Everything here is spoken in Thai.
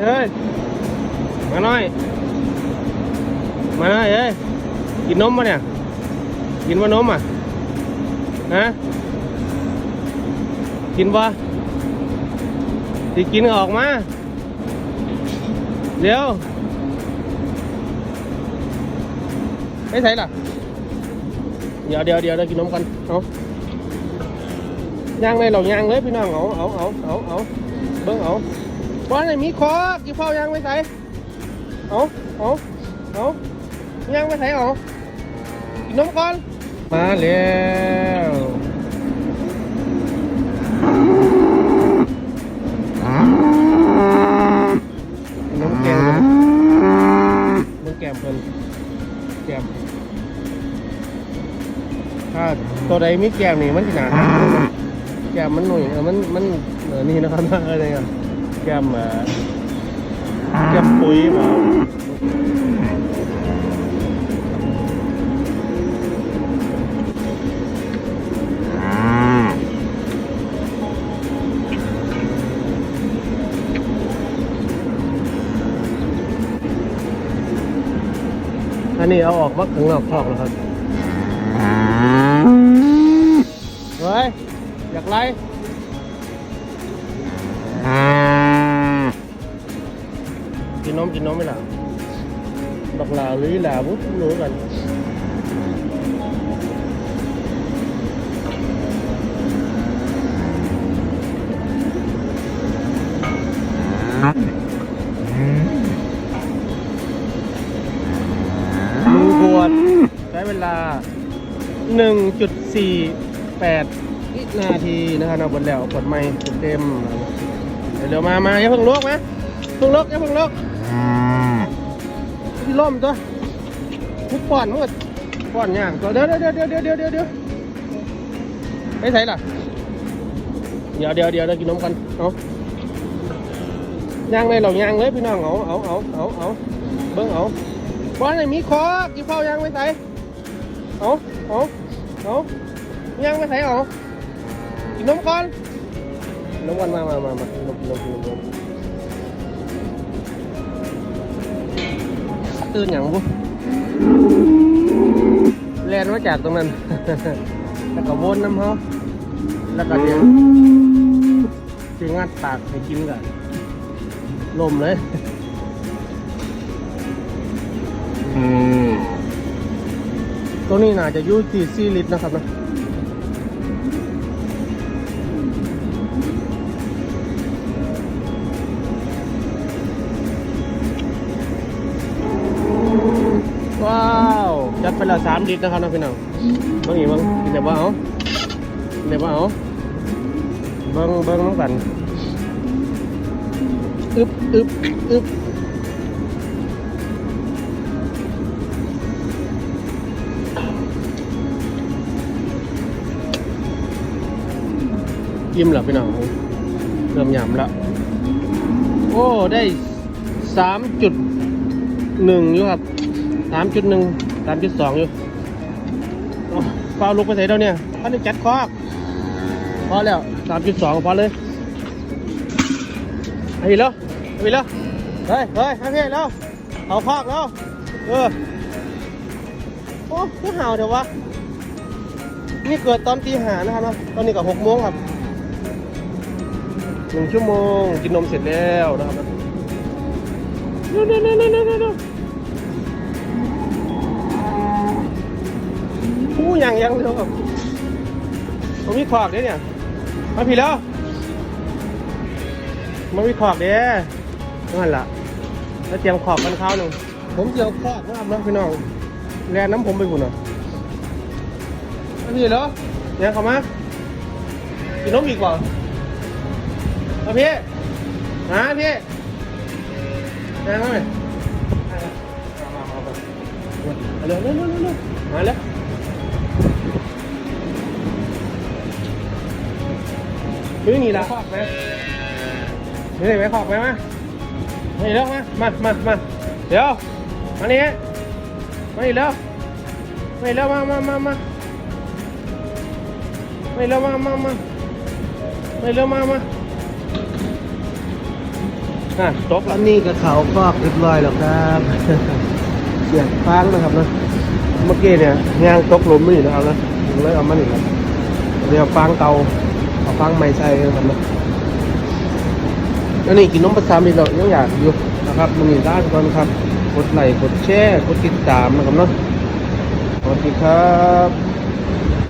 เฮ้ย มาหน่อย มาหน่อยเอ้ย กินนมปะเนี่ย กินว่านมอะ ฮะ กินปะที่กินก็ออกมาเดี๋ยวไม่ใช่ล่ะเดี๋ยวเดี๋ยวเดี๋ยวเรากินนมกัน เอาย่างเลยเราย่างเลยพี่น้อง เอาเอาเอาเอาเอาเบิ้งเอา บ้านไหนมีคอกี่เฝ้าย่างไม่ใส่เอาเอาเอาย่างไม่ใส่เอากินนมก่อน มาแล้วน้ำแกงเลยน้ำแกงเพิ่นแกมถ้าตัวใดมีแกมนี่มันขนาแกมมันหนุ่ยเออมันมันเออนี่นะครับอะไรกันแกมเอ่อแกมปุ๋ยเปล่าอันนี้เอาออกมาข้างนอกคอกแล้วครับ เฮ้ย อยากไล่ กินนมกินนมไหล่ะดอกลาหรือลาบุ้รู้กันหนึ่งขวดใช้เวลา 1.48 วินาทีนะครับเอาบนแล้วกดไม่เต็มเดี๋ยวมา มาอย่าเพิ่งลวกนะเพิ่งลวกอย่าเพิ่งลวกที่ล่มตัวทุกป้อนมันก็ป้อนยากตัวเดี๋ยวเดี๋ยวเดี๋ยวเดี๋ยวเดี๋ยวเดี๋ยวเดี๋ยวไปใส่ล่ะเดี๋ยวเดี๋ยวเดี๋ยวเรากินนมกันเอาย่างเลยเราย่างเลยพี่น้องเอาเอาเอาเอาเอาเบิ้งเอาบ้านไหนมีคอกี่เฝ้ายังไม่ใส่เอาเอาเอายังไม่ใส่เอากินนมก่อนนมก่อนมามามามากินนมกินนมกินนม ตื่นอย่างบุแลนมาจากตรงนั้น แล้วก็วนน้ำเขาแล้วก็เดี๋ยวจึงงัดปากให้กินกันลมเลยตัวนี้น่าจะอยูที่ซีลิตรนะครับนะ ไปละสามลิตรนะครับนะพี่น้องเบิ้งอีกเบิ้งกินได้บ่เอากินได้บ่เอาเบิ้งเบิ้งน้ำกันอึบอึบอึบยิ้มแล้วพี่น้องเริ่มยำแล้ว โอ้ ได้สามจุดหนึ่งอยู่ครับสามจุดหนึ่ง สามจุดสองอยู่โอ้เปล่าลุกไปใส่เดี๋ยวเนี่ยพันนี้จัดคอกพอแล้วสามจุดสองพอเลยเอาไปแล้วเอาไปแล้วเฮ้ยเฮ้ยให้พี่แล้วเอาคอกแล้วเออโอ้คือห่าวเดี๋ยววะนี่เกิดตอนตีหานะครับเนาะตอนนี้ก็หกโมงครับหนึ่งชั่วโมงกินนมเสร็จแล้วนะครับนู่นนู่นนู่นนู่นนู่น ยังเร็วครับมันมีขอกเด้เนี่ย มาพี่แล้ว มันมีขอกเด้นั่นล่ะ แล้วเตรียมขอกกันข้าวหนึ่งผมเจียวขอกนะครับพี่น้องแลน้ำผมไปหุ่นอะมาพี่แล้วยังเข้ามากินนมอีกเปล่าเอาพี่มาพี่มาหน่อยมาเร็วเร็วเร็วเร็วมาแล้ว คืออย่างนี้ละคอกไหมนี่ไหมคอกไหมมานี่เร็วมามามามาเดี๋ยวมานี่มานี่เร็วมานี่เร็วมามามามามานี่เร็วมามามามานี่เร็วมามาอะตกแล้วนี่กับเขาครอบเรียบร้อยแล้วครับเสียบฟางนะครับนะเมื่อกี้เนี่ยยางตกหลุมไม่อยู่นะครับนะผมเลยเอามาหนึ่งครับเดี๋ยวฟางเก่าเอา ฟังไม่ใช่ครับนะแล้วนี่กินน้ำประจำอีกแล้วยังอยากอยู่นะครับมันนี่ด้านก่อนครับ กดไลค์กดแชร์กดติดตามนะครับเนาะสวัสดีครับ